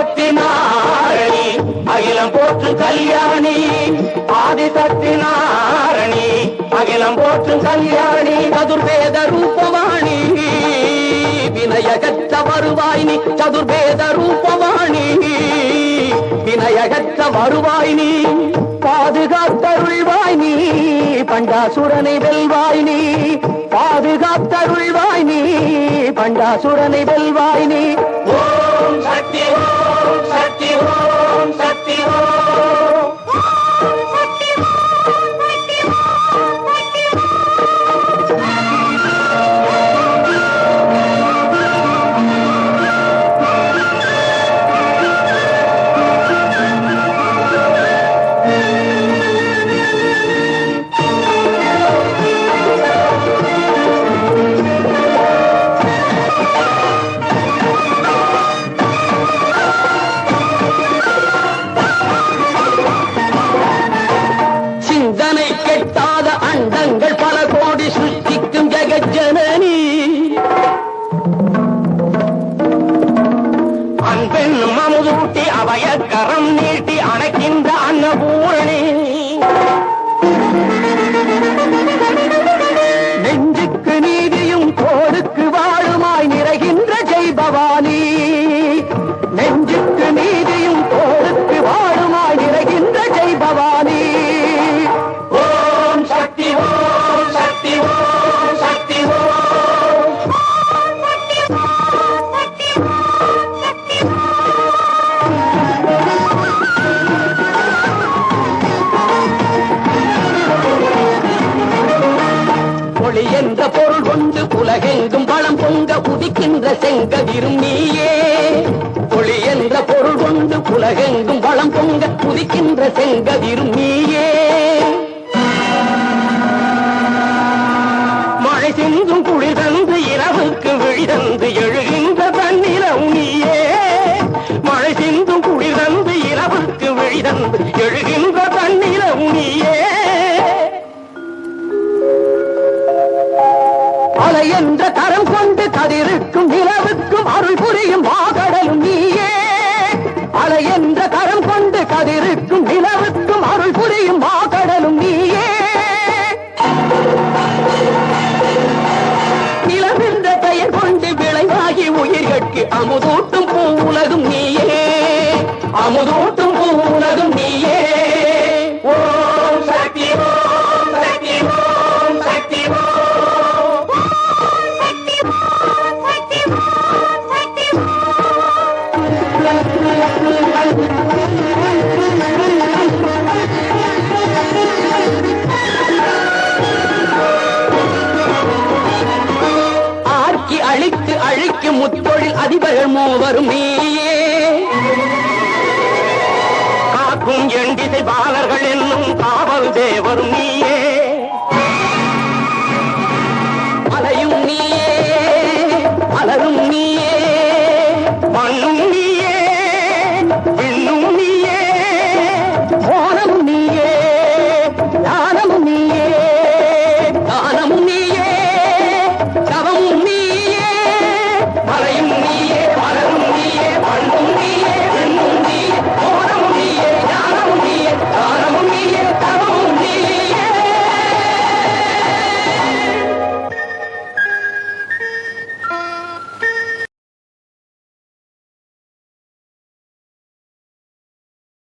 சக்தி அகிலம் போற்றும் கல்யாணி ஆதி நாரணி அகிலம் போற்றும் கல்யாணி சதுர்வேத ரூபவாணி. வினயகத்த வருவாய் நீ சதுர்வேத ரூபவாணி. வினயகத்த வருவாய் நீ பாதுகாத்தருள்வாய் நீ பண்டாசுரனை வெல்வாய் நீ பாதுகாத்தருள்வாய் நீ பண்டாசுரனை வெல்வாய் நீ Música அவைய கரம் நீட்டி அணைக்கின்ற அன்னபூரணி. நெஞ்சுக்கு நீதியும் கோடுக்கு வாழுமாய் நிறைகின்ற ஜெய் பவானி. நெஞ்சுக்கு ஒளி என்ற பொருள் கொண்டு உலகெங்கும் பழம் பொங்க உதிக்கின்ற செங்கதிரும் நீயே. ஒளி என்ற பொருள் கொண்டு உலகெங்கும் பழம் பொங்க உதிக்கின்ற செங்கதிரும் நீயே. மழை சிந்தும் குளிர் தந்து இரவுக்கு விழிதந்து எழுகின்ற தன்னிலம் நீயே. மழை சிந்தும் குளிர் தந்து இரவுக்கு விழிதந்து எழுகின்ற தன்னிலம் நீயே. கரம் கொண்டு கதிருக்கும் நிலவுக்கும் அருள் புரியும் மாகடலும் நீயே. அலை என்ற கரம் கொண்டு கதிருக்கும் நிலவுக்கும் அருள் புரியும் மாகடலும் நீயே. நிலவென்ற பெயர் கொண்டு விளைவாகி உயிர்கட்கு அமுதூட்டும் பூ உலகும் நீயே. அமுதூட்டும் பூ உலகும் நீயே. முத்தொழில் அதிபர்கள் மூவரும் நீயே. காக்கும் எண்டிசை பாலர்கள் என்னும் காவல் தேவரும் நீயே.